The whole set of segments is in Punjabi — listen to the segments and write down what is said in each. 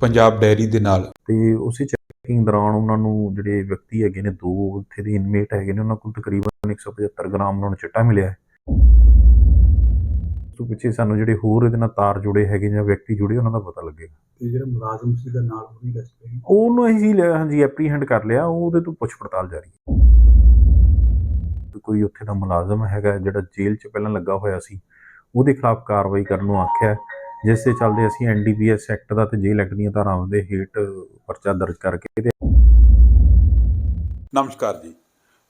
ਪੰਜਾਬ ਡੈਰੀ ਦੇ ਨਾਲ। ਤੇ ਉਸੇ ਚੈਕਿੰਗ ਦੌਰਾਨ ਉਹਨਾਂ ਨੂੰ ਜਿਹੜੇ ਵਿਅਕਤੀ ਹੈਗੇ ਨੇ ਦੋ ਉੱਥੇ ਦੇ ਇਨਮੇਟ ਹੈਗੇ ਨੇ ਉਹਨਾਂ ਕੋਲ ਤਕਰੀਬਨ 175 ਗ੍ਰਾਮ ਉਹਨਾਂ ਨੂੰ ਚਿੱਟਾ ਮਿਲਿਆ ਤੋਂ ਪਿੱਛੇ ਸਾਨੂੰ ਜਿਹੜੇ ਹੋਰ ਇਹਦੇ ਨਾਲ ਤਾਰ ਜੁੜੇ ਹੈਗੇ ਜਾਂ ਵਿਅਕਤੀ ਜੁੜੇ ਉਹਨਾਂ ਦਾ ਪਤਾ ਲੱਗੇਗਾ। ਤੇ ਜਿਹੜਾ ਮੁਲਾਜ਼ਮ ਸੀ ਦਾ ਨਾਲ ਉਹ ਵੀ ਦੱਸ ਪਈ ਉਹਨੂੰ ਅਸੀਂ ਲਿਆ ਹਾਂਜੀ ਐਪਰੀਹੈਂਡ ਕਰ ਲਿਆ। ਉਹਦੇ ਤੋਂ ਪੁੱਛ ਪੜਤਾਲ ਜਾਰੀ ਹੈ। ਕੋਈ ਉੱਥੇ ਦਾ ਮੁਲਾਜ਼ਮ ਹੈਗਾ ਜਿਹੜਾ ਜੇਲ੍ਹ 'ਚ ਪਹਿਲਾਂ ਲੱਗਾ ਹੋਇਆ ਸੀ ਉਹਦੇ ਖਿਲਾਫ ਕਾਰਵਾਈ ਕਰਨ ਨੂੰ ਆਖਿਆ ਹੈ, ਜਿਸ ਦੇ ਚੱਲਦੇ ਅਸੀਂ ਐਨਡੀਪੀਐਸ ਐਕਟ ਦਾ ਤੇ ਜੇਲ੍ਹ ਐਕਟ ਦੀਆਂ ਧਾਰਾਵਾਂ ਦੇ ਹੇਠ ਪਰਚਾ ਦਰਜ ਕਰਕੇ ਇਹਦੇ ਨਮਸਕਾਰ ਜੀ।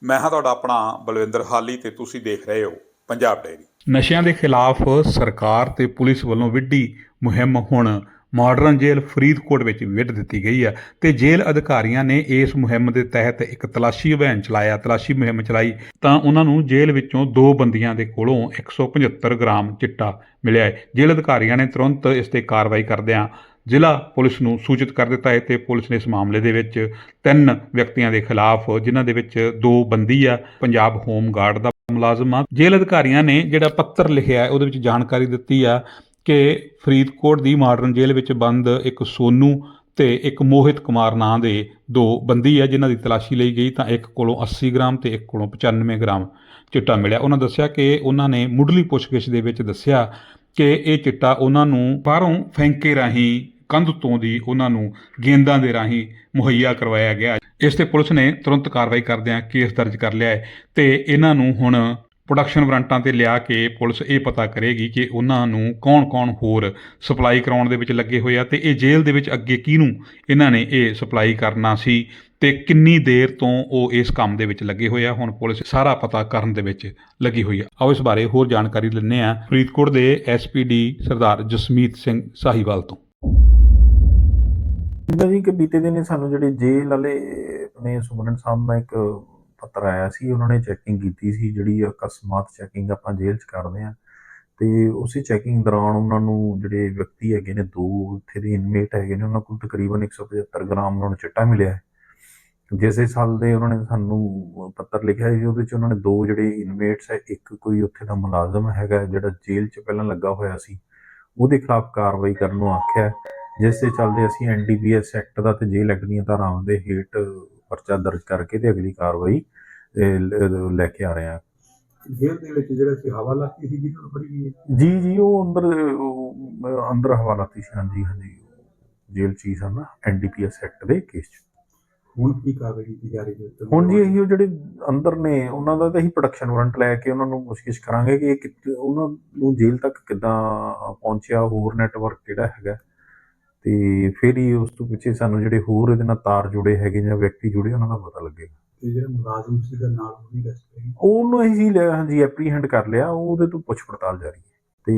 ਮੈਂ ਹਾਂ ਤੁਹਾਡਾ ਆਪਣਾ ਬਲਵਿੰਦਰ ਹਾਲੀ ਤੇ ਤੁਸੀਂ ਦੇਖ ਰਹੇ ਹੋ ਪੰਜਾਬ ਡੈਰੀ ਨਸ਼ਿਆਂ ਦੇ ਖਿਲਾਫ ਸਰਕਾਰ ਤੇ ਪੁਲਿਸ ਵੱਲੋਂ ਵਿੱਢੀ ਮੁਹਿੰਮ ਹੁਣ ਮਾਡਰਨ ਜੇਲ੍ਹ ਫਰੀਦਕੋਟ ਵਿੱਚ ਵਿੱਢ ਦਿੱਤੀ ਗਈ ਹੈ ਤੇ ਜੇਲ੍ਹ ਅਧਿਕਾਰੀਆਂ ਨੇ ਇਸ ਮੁਹਿੰਮ ਦੇ ਤਹਿਤ ਇੱਕ ਤਲਾਸ਼ੀ ਅਭਿਆਨ ਚਲਾਇਆ। ਤਲਾਸ਼ੀ ਮੁਹਿੰਮ ਚਲਾਈ ਤਾਂ ਉਹਨਾਂ ਨੂੰ ਜੇਲ੍ਹ ਵਿੱਚੋਂ ਦੋ ਬੰਦੀਆਂ ਦੇ ਕੋਲੋਂ 175 ਗ੍ਰਾਮ ਚਿੱਟਾ ਮਿਲਿਆ ਹੈ। ਜੇਲ੍ਹ ਅਧਿਕਾਰੀਆਂ ਨੇ ਤੁਰੰਤ ਇਸ ਤੇ ਕਾਰਵਾਈ ਕਰਦਿਆਂ ਜ਼ਿਲ੍ਹਾ ਪੁਲਿਸ ਨੂੰ ਸੂਚਿਤ ਕਰ ਦਿੱਤਾ ਹੈ ਤੇ ਪੁਲਿਸ ਨੇ ਇਸ ਮਾਮਲੇ ਦੇ ਵਿੱਚ ਤਿੰਨ ਵਿਅਕਤੀਆਂ ਦੇ ਖਿਲਾਫ, ਜਿਨ੍ਹਾਂ ਦੇ ਵਿੱਚ ਦੋ ਬੰਦੀ ਆ, ਪੰਜਾਬ ਹੋਮ ਗਾਰਡ ਦਾ ਮੁਲਾਜ਼ਮ ਆ। ਜੇਲ੍ਹ ਅਧਿਕਾਰੀਆਂ ਨੇ ਜਿਹੜਾ ਪੱਤਰ ਲਿਖਿਆ ਹੈ, ਉਹਦੇ ਵਿੱਚ ਜਾਣਕਾਰੀ ਦਿੱਤੀ ਆ ਕਿ ਫਰੀਦਕੋਟ ਦੀ ਮਾਡਰਨ ਜੇਲ੍ਹ ਵਿੱਚ ਬੰਦ ਇੱਕ ਸੋਨੂ ਤੇ ਇੱਕ ਮੋਹਿਤ ਕੁਮਾਰ ਨਾਂ ਦੇ ਦੋ ਬੰਦੀ ਆ ਜਿਨ੍ਹਾਂ ਦੀ ਤਲਾਸ਼ੀ ਲਈ ਗਈ ਤਾਂ ਇੱਕ ਕੋਲੋਂ 80 ਗ੍ਰਾਮ ਤੇ ਇੱਕ ਕੋਲੋਂ 95 ਗ੍ਰਾਮ ਚਿੱਟਾ ਮਿਲਿਆ। ਉਹਨਾਂ ਦੱਸਿਆ ਕਿ ਉਹਨਾਂ ਨੇ ਮੁੱਢਲੀ ਪੁੱਛਗਿੱਛ ਦੇ ਵਿੱਚ ਦੱਸਿਆ ਕਿ ਇਹ ਚਿੱਟਾ ਉਹਨਾਂ ਨੂੰ ਬਾਹਰੋਂ ਫੈਂਕੇ ਰਾਹੀਂ, ਕੰਧ ਤੋਂ ਦੀ ਉਹਨਾਂ ਨੂੰ ਗੇਂਦਾਂ ਦੇ ਰਾਹੀਂ ਮੁਹੱਈਆ ਕਰਵਾਇਆ ਗਿਆ। ਇਸ ਤੇ ਪੁਲਿਸ ਨੇ ਤੁਰੰਤ ਕਾਰਵਾਈ ਕਰਦਿਆਂ ਕੇਸ ਦਰਜ ਕਰ ਲਿਆ ਹੈ ਤੇ ਇਹਨਾਂ ਨੂੰ ਹੁਣ ਪ੍ਰੋਡਕਸ਼ਨ ਵਾਰੰਟਾਂ ਤੇ ਲਿਆ ਕੇ ਪੁਲਿਸ ਇਹ ਪਤਾ ਕਰੇਗੀ ਕਿ ਉਹਨਾਂ ਨੂੰ ਕੌਣ-ਕੌਣ ਹੋਰ ਸਪਲਾਈ ਕਰਾਉਣ ਦੇ ਵਿੱਚ ਲੱਗੇ ਹੋਏ ਆ ਤੇ ਇਹ ਜੇਲ੍ਹ ਦੇ ਵਿੱਚ ਅੱਗੇ ਕਿਹਨੂੰ ਇਹਨਾਂ ਨੇ ਇਹ ਸਪਲਾਈ ਕਰਨਾ ਸੀ ਤੇ ਕਿੰਨੀ ਦੇਰ ਤੋਂ ਉਹ ਇਸ ਕੰਮ ਦੇ ਵਿੱਚ ਲੱਗੇ ਹੋਏ ਆ, ਹੁਣ ਪੁਲਿਸ ਸਾਰਾ ਪਤਾ ਕਰਨ ਦੇ ਵਿੱਚ ਲੱਗੀ ਹੋਈ ਆ। ਆਓ ਇਸ ਬਾਰੇ ਹੋਰ ਜਾਣਕਾਰੀ ਲੈਂਦੇ ਆ ਫਰੀਦਕੋਟ ਦੇ ਐਸਪੀਡੀ ਸਰਦਾਰ ਜਸਮੀਤ ਸਿੰਘ ਸਾਹੀਵਾਲ ਤੋਂ। ਜਿੱਦਾਂ ਜੀ ਕਿ ਬੀਤੇ ਦਿਨ ਸਾਨੂੰ ਜਿਹੜੇ ਜੇਲ੍ਹ ਵਾਲੇ ਆਪਣੇ ਸੁਪਰਡੈਂਟ ਸਾਹਿਬ ਦਾ ਇੱਕ ਪੱਤਰ ਆਇਆ ਸੀ ਉਹਨਾਂ ਨੇ ਚੈਕਿੰਗ ਕੀਤੀ ਸੀ ਜਿਹੜੀ ਅਕਸਮਾਤ ਚੈਕਿੰਗ ਆਪਾਂ ਜੇਲ੍ਹ 'ਚ ਕਰਦੇ ਆ ਤੇ ਉਸੇ ਚੈਕਿੰਗ ਦੌਰਾਨ ਉਹਨਾਂ ਨੂੰ ਜਿਹੜੇ ਵਿਅਕਤੀ ਹੈਗੇ ਨੇ ਦੋ ਉੱਥੇ ਦੇ ਇਨਮੇਟ ਹੈਗੇ ਨੇ ਉਹਨਾਂ ਕੋਲ ਤਕਰੀਬਨ 175 ਗ੍ਰਾਮ ਉਹਨਾਂ ਨੂੰ ਚਿੱਟਾ ਮਿਲਿਆ ਹੈ। ਜਿਸੇ ਸਾਲ ਦੇ ਉਹਨਾਂ ਨੇ ਸਾਨੂੰ ਪੱਤਰ ਲਿਖਿਆ ਸੀ ਉਹਦੇ ਵਿੱਚ ਉਹਨਾਂ ਨੇ ਦੋ ਜਿਹੜੇ ਇਨਮੇਟਸ ਹੈ ਇੱਕ ਕੋਈ ਉੱਥੇ ਦਾ ਮੁਲਾਜ਼ਮ ਹੈਗਾ ਜਿਹੜਾ ਜੇਲ੍ਹ 'ਚ ਪਹਿਲਾਂ ਲੱਗਾ ਹੋਇਆ ਸੀ ਉਹਦੇ ਖਿਲਾਫ ਕਾਰਵਾਈ ਕਰਨ ਨੂੰ ਆਖਿਆ ਹੈ, ਜਿਸ ਦੇ ਚੱਲਦੇ ਅਸੀਂ ਐਨਡੀਪੀਐਸ ਐਕਟ ਦਾ ਤੇ ਜੇਲ੍ਹ ਐਕਟ ਦੀਆਂ ਧਾਰਾਵਾਂ ਦੇ ਹੇਠ ਪਰਚਾ ਦਰਜ ਕਰਕੇ ਤੇ ਅਗਲੀ ਕਾਰਵਾਈ ਲ- ਕੇ ਆ ਰਹੇ ਹਾਂ। ਜੇਲ੍ਹ ਦੇ ਵਿੱਚ ਜਿਹੜਾ ਸੀ ਹਵਾ ਲੱਗੀ ਸੀ ਜਿਹਨਾਂ ਫੜੀ ਗਈ ਹੈ। ਜੀ ਜੀ ਉਹ ਅੰਦਰ ਉਹ ਅੰਦਰ ਹਵਾਲਾਤੀ ਸੀ ਹਾਂਜੀ ਹਾਂਜੀ। ਜੇਲ੍ਹ ਚ ਹੀ ਸਨ ਐਨਡੀਪੀਐਸ ਐਕਟ ਦੇ ਕੇਸ ਚ। ਹੁਣ ਕੀ ਕਾਰਵਾਈ ਕੀਤੀ ਜਾ ਰਹੀ ਹੈ? ਹੁਣ ਜੀ ਇਹੀ ਜਿਹੜੇ ਅੰਦਰ ਨੇ ਉਹਨਾਂ ਦਾ ਤਾਂ ਅਸੀਂ ਪ੍ਰੋਡਕਸ਼ਨ ਵਾਰੰਟ ਲੈ ਕੇ ਉਹਨਾਂ ਨੂੰ ਪੁੱਛਗਿੱਛ ਕਰਾਂਗੇ ਕਿ ਇਹ ਉਹਨਾਂ ਨੂੰ ਜੇਲ੍ਹ ਤੱਕ ਕਿੱਦਾਂ ਪਹੁੰਚਿਆ ਹੋਰ ਨੈਟਵਰਕ ਕਿਹੜਾ ਹੈਗਾ। ਤੇ ਫਿਰ ਹੀ ਉਸ ਤੋਂ ਪਿੱਛੇ ਸਾਨੂੰ ਜਿਹੜੇ ਹੋਰ ਇਹਦੇ ਨਾਲ ਤਾਰ ਜੁੜੇ ਹੈਗੇ ਜਾਂ ਵਿਅਕਤੀ ਜੁੜੇ ਉਹਨਾਂ ਦਾ ਪਤਾ ਲੱਗੇਗਾ। ਤੇ ਜਿਹੜਾ ਮੁਲਾਜ਼ਮ ਸੀ ਦਾ ਨਾਲ ਉਹ ਵੀ ਦੱਸ ਉਹਨੂੰ ਅਸੀਂ ਲਿਆ ਹਾਂਜੀ ਐਪਰੀਹੈਂਡ ਕਰ ਲਿਆ ਉਹਦੇ ਤੋਂ ਪੁੱਛ ਪੜਤਾਲ ਜਾਰੀ ਹੈ।